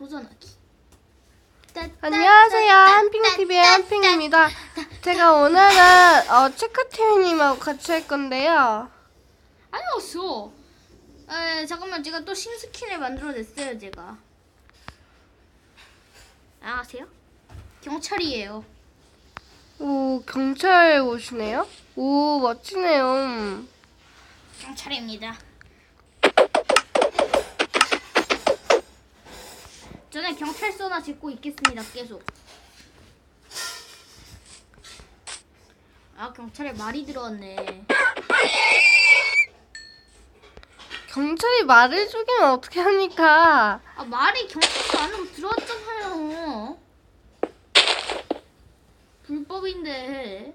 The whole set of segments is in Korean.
도전하기. 안녕하세요 한핑TV의 한핑입니다 제가 오늘은 어, 체크팀님하고 같이 할 건데요. 에 잠깐만 제가 또 신스킨을 만들어냈어요 제가. 안녕하세요. 경찰이에요. 오 경찰 옷이네요 오 멋지네요 경찰입니다. 저는 경찰서나 짓고 있겠습니다. 계속. 아 경찰에 말이 들어왔네. 경찰이 말을 죽이면 어떻게 합니까 아 말이 경찰서 안으로 들어왔잖아요. 불법인데.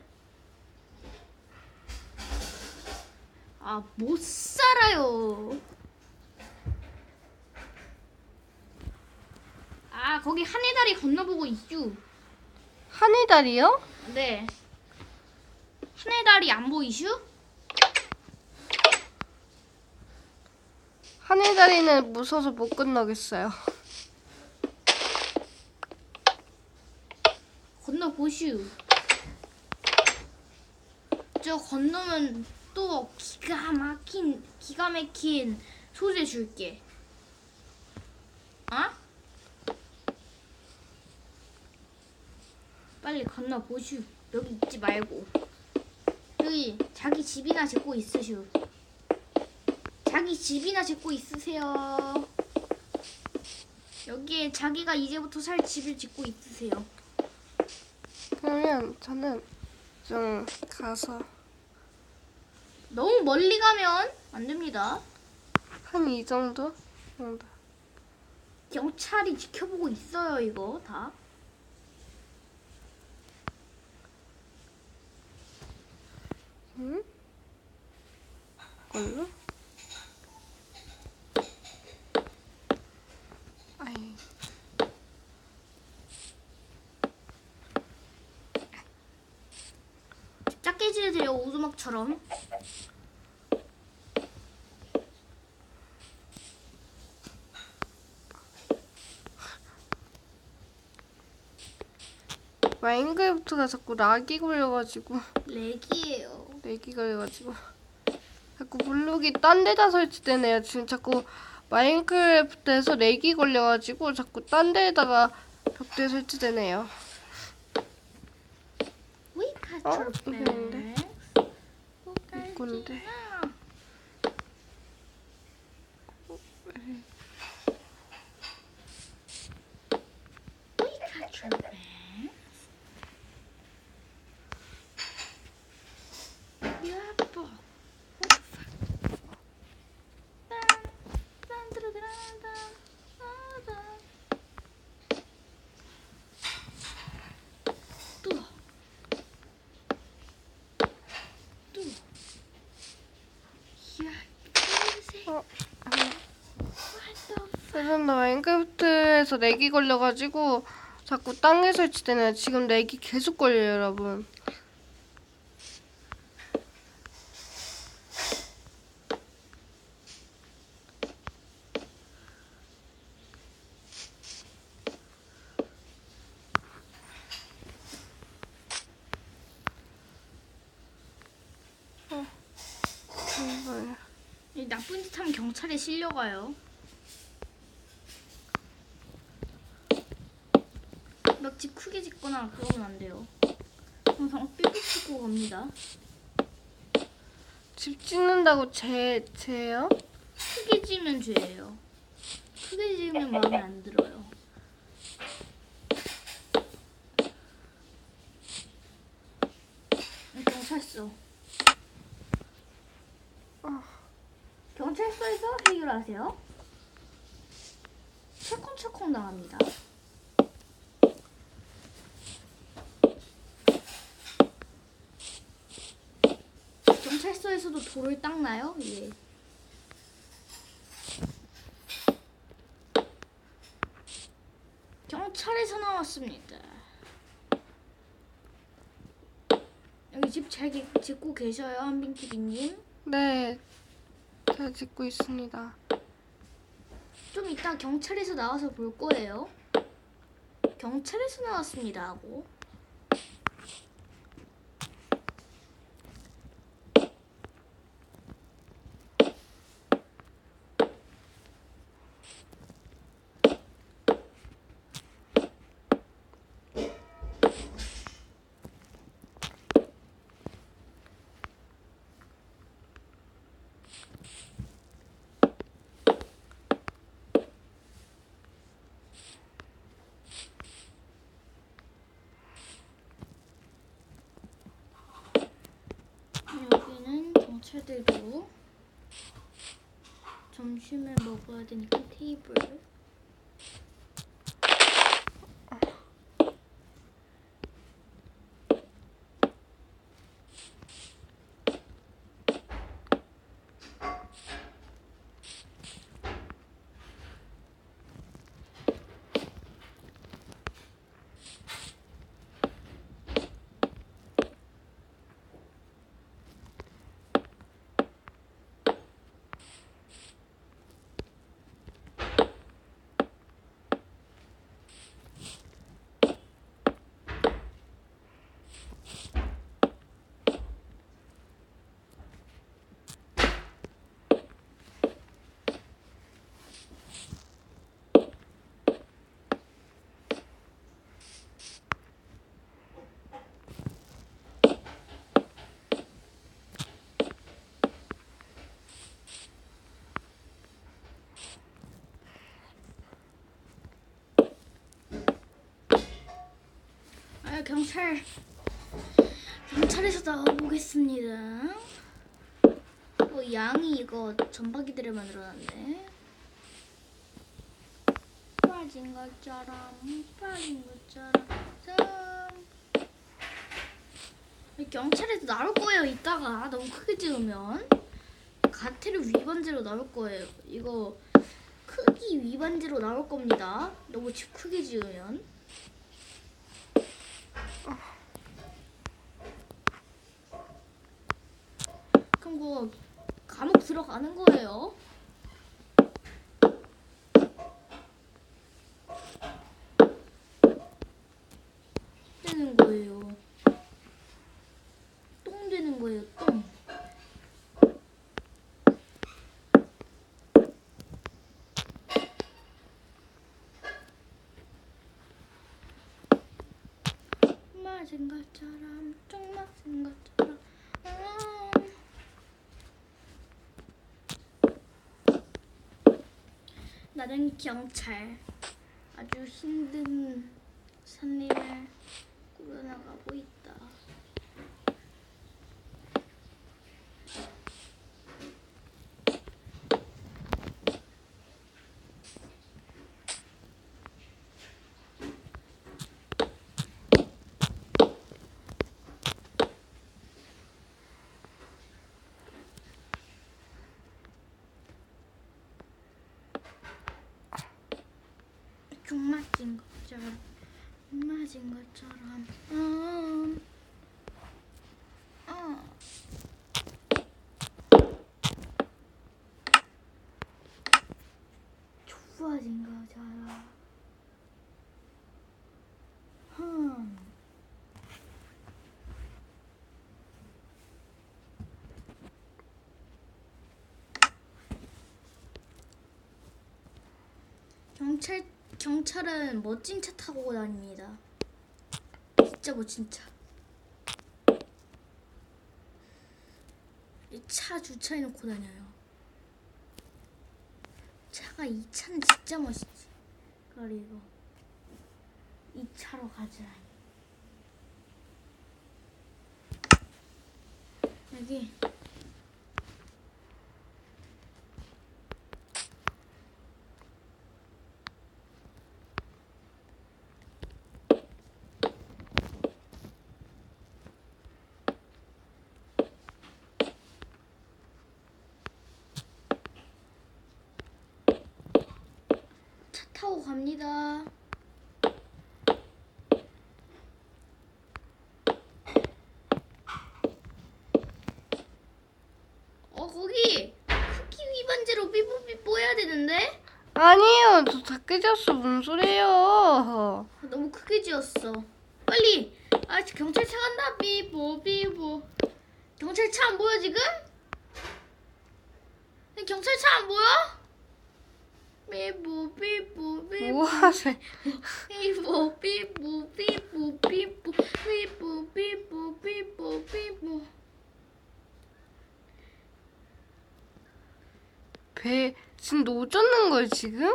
아 못 살아요. 아 거기 한해다리 건너보고 있죠. 하늘다리요? 네. 한해다리 안 보이슈? 하늘다리는 무서워서 못 건너겠어요 건너 보슈. 저 건너면 또 기가 막힌 기가 막힌 소재 줄게. 아? 빨리 건너 보슈. 여기 있지 말고. 여기 자기 집이나 짓고 있으슈. 자기 집이나 짓고 있으세요. 여기에 자기가 이제부터 살 집을 짓고 있으세요. 그러면 저는 좀 가서 너무 멀리 가면 안 됩니다. 한 이 정도? 정도. 경찰이 지켜보고 있어요, 이거 다. 응? 걸로? 아이. 작게 지으세요, 오두막처럼. 마인크래프트가 자꾸 락이 걸려가지고 렉이에요. 렉이 걸려가지고 자꾸 블록이 딴 데다 설치되네요. 지금 자꾸 마인크래프트에서 렉이 걸려가지고 자꾸 딴 데다가 벽대 설치되네요. 어? 이게 뭔데? 이건데. We got your back. 예뻐. What the fuck? 딴, 딴, 따라따란, 딴, 따단. 또. 또. 야, 이거 어? 요즘 나 마인크래프트에서 렉이 걸려가지고 자꾸 땅에 설치되네요. 지금 렉이 계속 걸려요, 여러분. 어, 정말. 이 나쁜 짓 하면 경찰에 실려가요. 막 집 크게 짓거나 그러면 안 돼요. 항상 삐삐 찍고 갑니다. 집 짓는다고 제, 제요? 크게 지으면 죄예요. 크게 지으면 마음에 안 들어요. 이 경찰서. 어. 경찰서에서 해결하세요. 철컹철컹 나갑니다. 경찰서에서도 돌을 닦나요? 예. 경찰에서 나왔습니다. 여기 집 잘 짓고 계셔요, 한빈TV님? 네, 잘 짓고 있습니다. 좀 이따 경찰에서 나와서 볼 거예요. 경찰에서 나왔습니다 하고. 경찰들도 점심을 먹어야 되니까 테이블. 경찰. 경찰에서 나와보겠습니다. 어, 양이 이거 전박이들을 만들어놨네. 빠진 것처럼, 빠진 것처럼. 짠. 경찰에서 나올 거예요, 이따가. 너무 크게 지으면. 가태료 위반죄로 나올 거예요. 이거 크기 위반죄로 나올 겁니다. 너무 지- 크게 지으면. 그럼 뭐 감옥 들어가는 거예요. 되는 거예요. 똥 되는 거예요. 똥. 맞은 것처럼 쫑 맞은 것처럼 아. 나는 경찰 아주 힘든 산림을 꾸려나가고 있다. 종 맞은 것처럼 맞은 것처럼 음. 어. 좋아진 것처럼 흠. 경찰 경찰은 멋진 차 타고 다닙니다. 진짜 멋진 차. 이 차 주차해 놓고 다녀요. 차가 이 차는 진짜 멋있지. 그리고 이 차로 가자. 여기 차 타고 갑니다. 어 거기 크기 위반죄로 삐뽀삐뽀 해야 되는데 아니에요. 저 작게 지었어. 뭔 소리예요? 너무 크게 지었어. 빨리. 아 경찰차 간다. 삐보 삐보. 경찰차 안 보여 지금? 경찰차 안 보여? 삐보 삐보 삐보. 뭐 하세요? 삐보 삐보 삐보 삐보 삐보 삐보 삐보 삐보. 배 지금 노젓는 거예요 지금?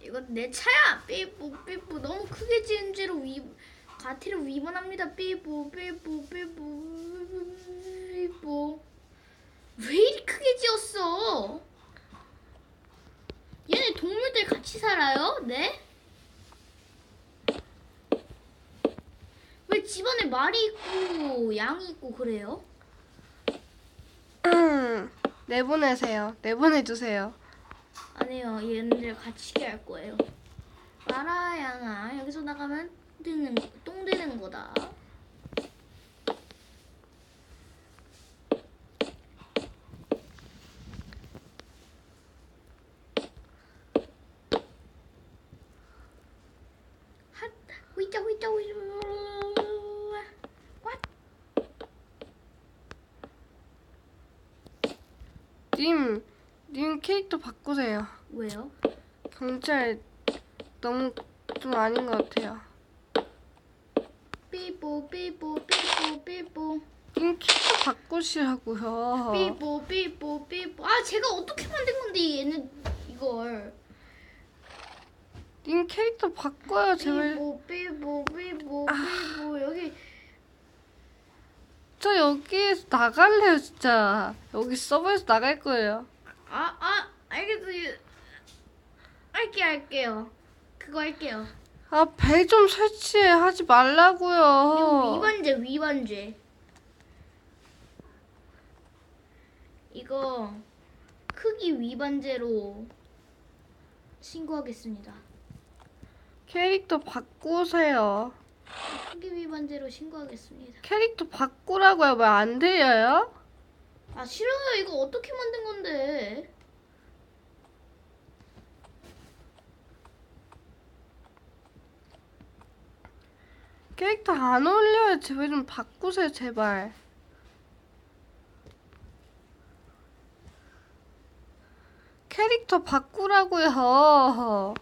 이건 내 차야. 삐보 삐보 너무 크게 지은 죄로 위 가티를 위반합니다. 삐보 삐보 삐보 삐보 왜 이리 크게 지었어? 얘네 동물들 같이 살아요? 네? 왜 집안에 말이 있고 양이 있고 그래요? 음, 내보내세요. 내보내주세요. 아니요, 얘네들 같이 할 거예요. 마라 양아 여기서 나가면 되는 똥 되는 거다. 호이자 호이자 왓 님, 님 캐릭터 바꾸세요. 왜요? 경찰 너무 좀 아닌 것 같아요. 삐뽀 삐뽀 삐뽀 삐뽀 님 캐릭터 바꾸시라고요. 삐뽀 삐뽀 삐뽀 아 제가 어떻게 만든 건데 얘는 이걸 님 캐릭터 바꿔요 제발. 삐뽀 삐뽀 삐뽀 아. 삐뽀 여기 저 여기에서 나갈래요 진짜. 여기 서버에서 나갈 거예요. 아 아 알겠어요 할게 할게요 그거 할게요 아 배 좀 설치해 하지 이거 말라고요. 위반죄 위반죄 이거 크기 위반죄로 신고하겠습니다 캐릭터 바꾸세요. 크기 위반죄로 신고하겠습니다 캐릭터 바꾸라고요. 왜 안 들려요? 아 싫어요 이거 어떻게 만든 건데 캐릭터 안 어울려요. 제발 좀 바꾸세요 제발. 캐릭터 바꾸라고요.